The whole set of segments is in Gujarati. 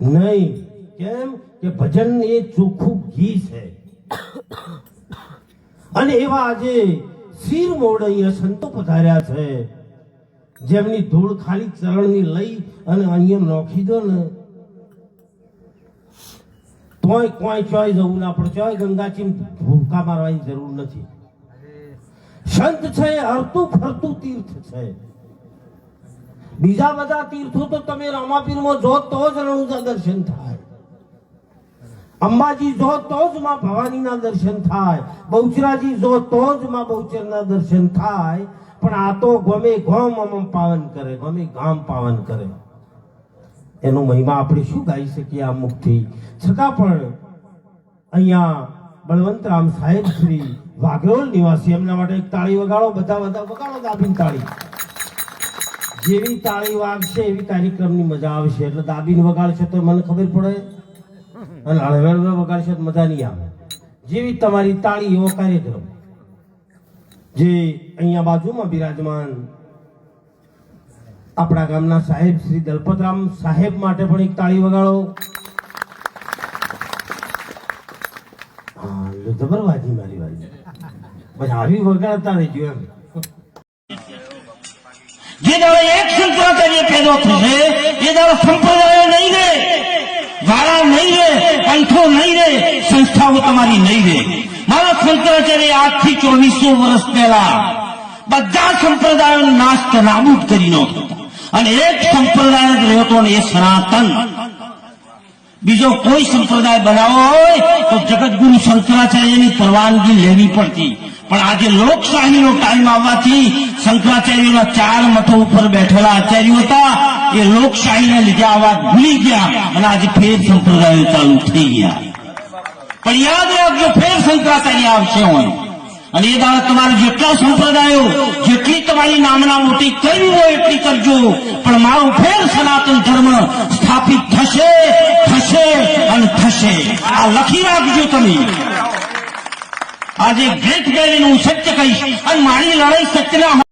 નહીં. કેમ? કે ભજન એ ચોખ્ખું ઘી છે. અને એવા આજે શિર મોડ અહીંયા સંતો પધાર્યા છે. જેમની ધૂળ ખાલી ચરણની લઈ અને અહીંયા નોખી દો ને. તોય કોઈ ચોય જવું ના પડે. ચોય ગંગાચી ભૂકા મારવાની જરૂર નથી. સંત છે હરતું ફરતું તીર્થ છે. બીજા બધા તીર્થો તો તમે રામાપીરમાં જો તો જ રણુજા દર્શન થાય. અંબાજી જો તો જ માં ભવાનીના દર્શન થાય. બહુચરાજી જો તો જ માં બહુચરના દર્શન થાય. પણ આ તો ગમે ગોમ અમ પાવન કરે, ગમે ગામ પાવન કરે. એનો મહિમા આપણે શું ગાઈ શકીએ આ મુખથી? છતાં પણ અહીંયા બળવંતરામ સાહેબ શ્રી વાઘરોલ નિવાસી, એમના માટે એક તાળી વગાડો, બધા બધા વગાડો દાબીન તાળી. જેવી તાળી વાગશે એવી કાર્યક્રમની મજા આવશે. એટલે દાબીને વગાડશે તો મને ખબર પડે. અને હળવેળ વગાડશે તો મજા નહીં આવે. જેવી તમારી તાળી, એવો કાર્યક્રમ. જે અહીંયા બાજુમાં બિરાજમાન આપણા ગામના સાહેબ શ્રી દલપતરામ સાહેબ માટે પણ એક તાળી વગાડો. હા જબર વાજી મારી વાજી પછી આવી વગાડતા રહેજો એમ. જે દાડો એક શંકરાચાર્ય પેદો થશે એ દાડો સંપ્રદાયો નહીં વાળા નહીં રહે, પંથો નહીં રહે, સંસ્થાઓ તમારી નહીં રહે. મારા શંકરાચાર્ય આજથી ચોવીસો વર્ષ પહેલા બધા સંપ્રદાયો નાશ નાબૂદ કરી નાખ્યો અને એક સંપ્રદાય જ રહ્યો હતો એ સનાતન. બીજો કોઈ સંપ્રદાય બનાવો હોય તો જગતગુરુ શંકરાચાર્યની પરવાનગી લેવી પડતી. પણ આજે લોકશાહીનો ટાઈમ આવવાથી શંકરાચાર્યોના ચાર મઠો ઉપર બેઠેલા આચાર્યો હતા. એ લોકશાહીને લીધે આ વાત ભૂલી ગયા અને આજે ફેર સંપ્રદાયો ચાલુ થઈ ગયા. પણ યાદ રાખજો, ફેર શંકરાચાર્ય આવશે હોય. અને એ દાડા તમારે જેટલા સંપ્રદાયો, જેટલી તમારી નામના મોટી કરવી હોય એટલી કરજો. પણ મારું ફેર સનાતન ધર્મ સ્થાપિત થશે થશે અને થશે. આ લખી રાખજો તમે. આજે ગ્રેટ બેરીનું હું સત્ય કહીશ અને મારી લડાઈ સત્યના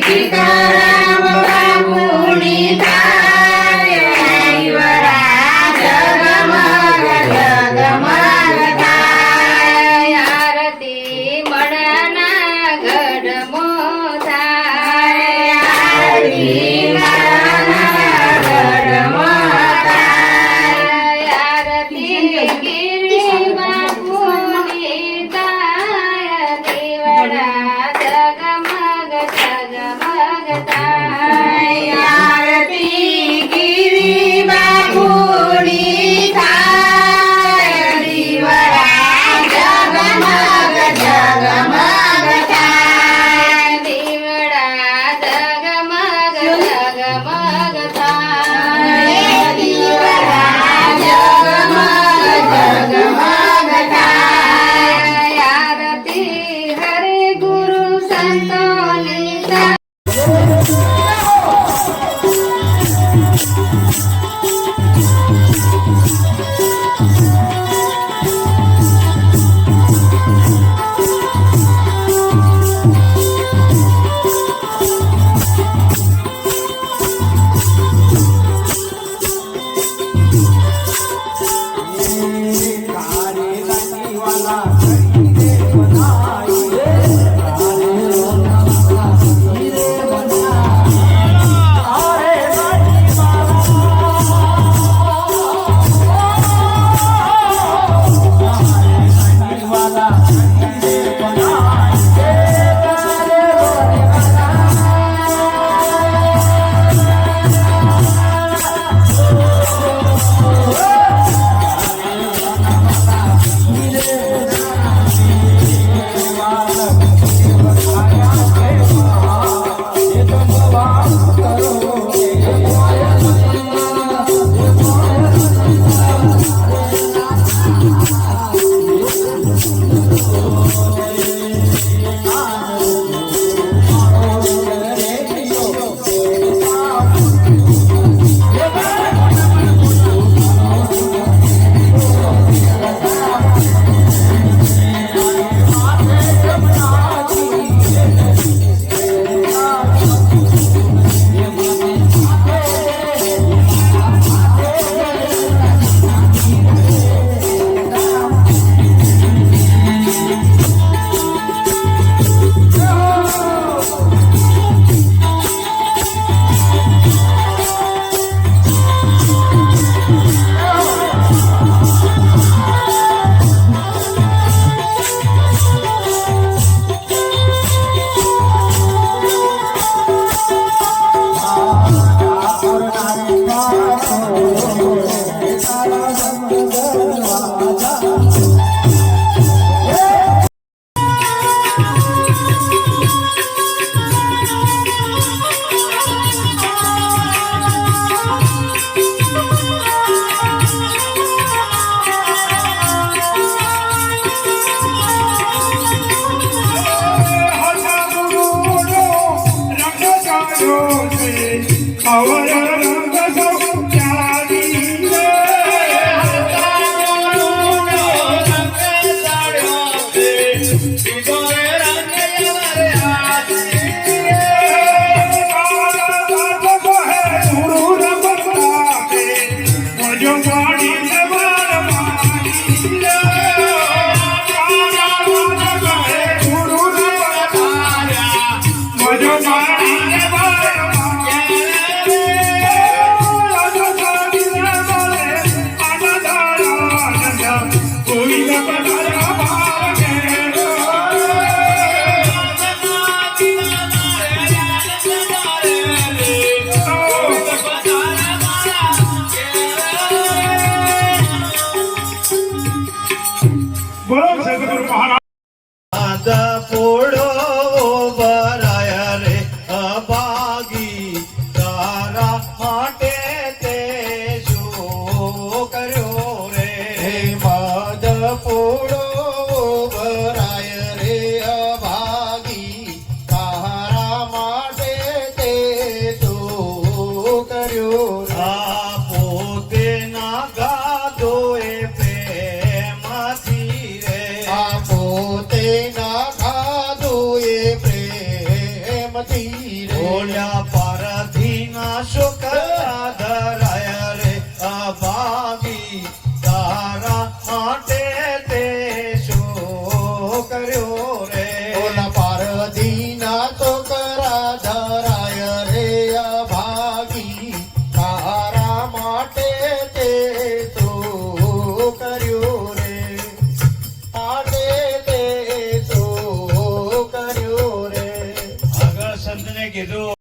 Thank. તારા માટે તે શું કર્યો રે? મદ પોળો ભરાય રે અભાગી, તારા માટે તે શું કર્યો આ પોતે ના ગાધો